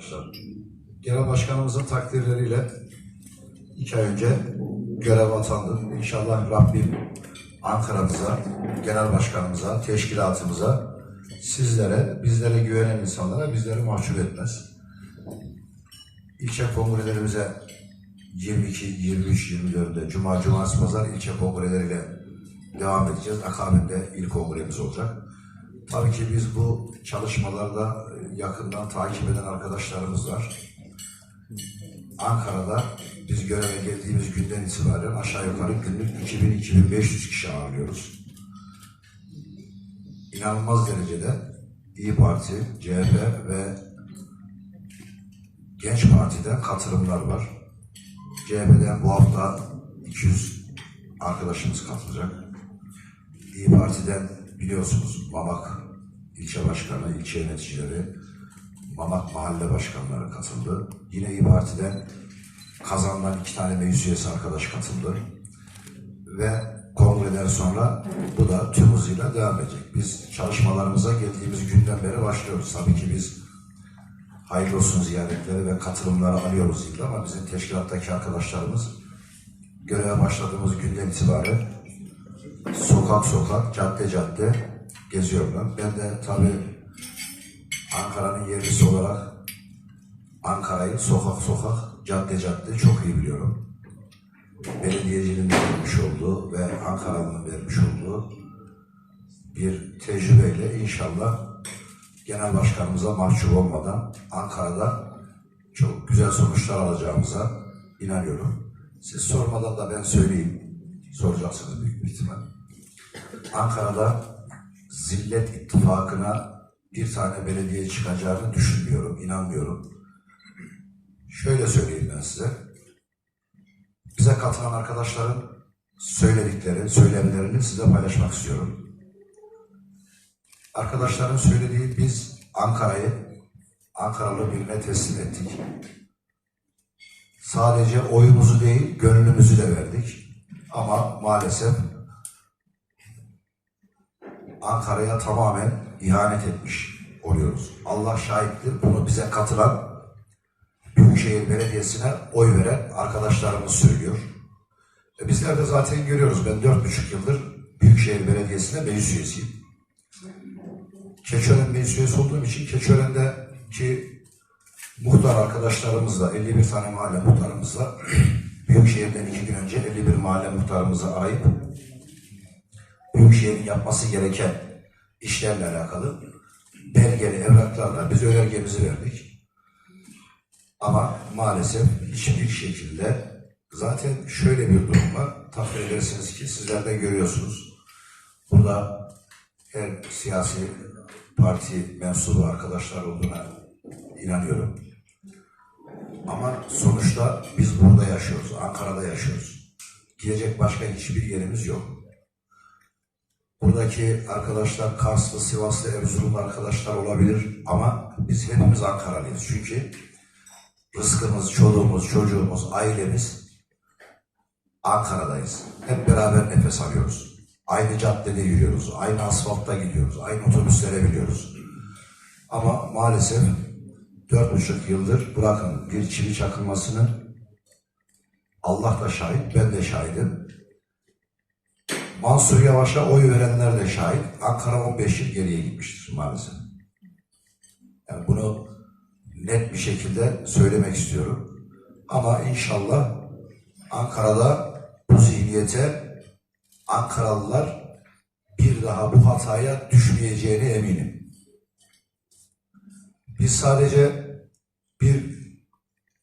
Arkadaşlar, Genel Başkanımızın takdirleriyle iki ay önce görev atandım. İnşallah Rabbim Ankara'mıza, Genel Başkanımıza, teşkilatımıza, sizlere, bizlere güvenen insanlara bizleri mahcup etmez. İlçe kongrelerimize 22, 23, 24'de Cuma, Cumartesi, Pazar ilçe kongreleriyle devam edeceğiz. Akabinde il kongremiz olacak. Tabii ki biz bu çalışmalarda yakından takip eden arkadaşlarımız var. Ankara'da biz göreve geldiğimiz günden itibaren aşağı yukarı günlük 2000-2500 kişi ağırlıyoruz. İnanılmaz derecede İyi Parti, CHP ve Genç Parti'den katılımlar var. CHP'den bu hafta 200 arkadaşımız katılacak. İyi Parti'den biliyorsunuz Mamak ilçe başkanı, ilçe yöneticileri, Mamak mahalle başkanları katıldı. Yine İyi Parti'den Kazan'dan iki tane meclis üyesi arkadaş katıldı. Ve kongreden sonra bu da tüm hızıyla devam edecek. Biz çalışmalarımıza geldiğimiz günden beri başlıyoruz. Tabii ki biz hayırlı olsun ziyaretleri ve katılımları alıyoruz ilk ama bizim teşkilattaki arkadaşlarımız göreve başladığımız günden itibaren sokak sokak, cadde cadde geziyorlar. Ben de tabii Ankara'nın yerlisi olarak Ankara'yı sokak sokak, cadde cadde çok iyi biliyorum. Belediyeciliğin vermiş olduğu ve Ankara'nın vermiş olduğu bir tecrübeyle inşallah genel başkanımıza mahcup olmadan Ankara'da çok güzel sonuçlar alacağımıza inanıyorum. Siz sormadan da ben söyleyeyim. Soracaksınız büyük bir ihtimal. Ankara'da Zillet İttifakı'na bir tane belediye çıkacağını düşünmüyorum, inanmıyorum. Şöyle söyleyeyim ben size. Bize katılan arkadaşların söyledikleri, söylemlerini size paylaşmak istiyorum. Arkadaşların söylediği biz Ankara'yı Ankaralı birine teslim ettik. Sadece oyumuzu değil, gönlümüzü de verdik. Ama maalesef Ankara'ya tamamen ihanet etmiş oluyoruz. Allah şahittir. Bunu bize katılan Büyükşehir Belediyesi'ne oy veren arkadaşlarımız söylüyor. E bizler de zaten görüyoruz. Ben dört buçuk yıldır Büyükşehir Belediyesi'ne meclis üyesiyim. Keçiören meclis üyesi olduğum için Keçiören'deki muhtar arkadaşlarımızla, 51 tane mahalle muhtarımızla Büyükşehir'den iki gün önce 51 mahalle muhtarımızı arayıp Büyükşehir'in yapması gereken işlerle alakalı belgeli evraklarla biz önergemizi verdik. Ama maalesef hiçbir şekilde zaten şöyle bir durum var. Takdir edersiniz ki sizler de görüyorsunuz. Burada her siyasi parti mensubu arkadaşlar olduğuna inanıyorum. Ama sonuçta biz burada yaşıyoruz, Ankara'da yaşıyoruz. Gidecek başka hiçbir yerimiz yok. Buradaki arkadaşlar Karslı, Sivaslı, Erzurumlu arkadaşlar olabilir ama biz hepimiz Ankaralıyız. Çünkü rızkımız, çoluğumuz, çocuğumuz, ailemiz Ankara'dayız. Hep beraber nefes alıyoruz. Aynı caddede yürüyoruz, aynı asfaltta gidiyoruz, aynı otobüslere biniyoruz. Ama maalesef dört buçuk yıldır bırakın bir çivi çakılmasını Allah da şahit, ben de şahidim. Mansur Yavaş'a oy verenler de şahit. Ankara 15 yıl geriye gitmiştir maalesef. Yani bunu net bir şekilde söylemek istiyorum. Ama inşallah Ankara'da bu zihniyete Ankaralılar bir daha bu hataya düşmeyeceğine eminim. Biz sadece bir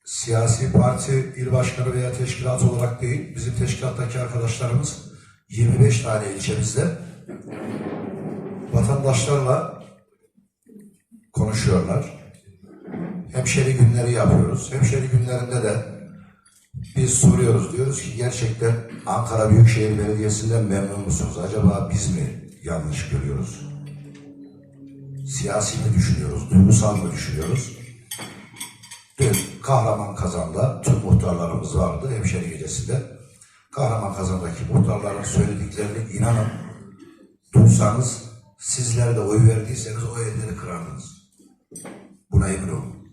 siyasi parti, il başkanı veya teşkilat olarak değil, bizim teşkilattaki arkadaşlarımız 25 tane ilçemizde vatandaşlarla konuşuyorlar. Hemşeri günleri yapıyoruz. Hemşeri günlerinde de biz soruyoruz. Diyoruz ki gerçekten Ankara Büyükşehir Belediyesi'nden memnun musunuz? Acaba biz mi yanlış görüyoruz? Siyasi mi düşünüyoruz, duygusal mı düşünüyoruz? Dün Kahraman Kazan'da tüm muhtarlarımız vardı hemşeri gecesinde. Kahraman Kazan'daki muhtarların söylediklerini inanın duysanız sizler de oy verdiyseniz o elleri kırardınız. Buna emin olun.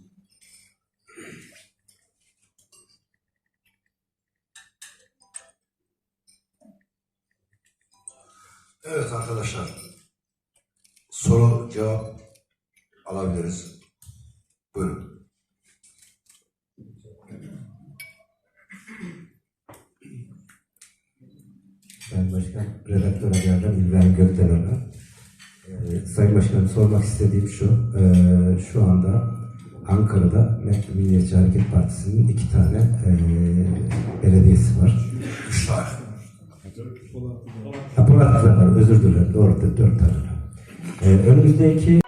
Evet arkadaşlar, Soru cevap alabiliriz. Buyurun. Sayın Başkan, redaktör adaylarından İbrahim Gökdelen'e. Ee, Sayın Başkanım sormak istediğim şu, ee, şu anda Ankara'da Met- Milliyetçi Hareket Partisi'nin iki tane ee, belediyesi var. Üç tane. Polatlı'da var, özür dilerim, doğru, dört tane. Ee, önümüzdeki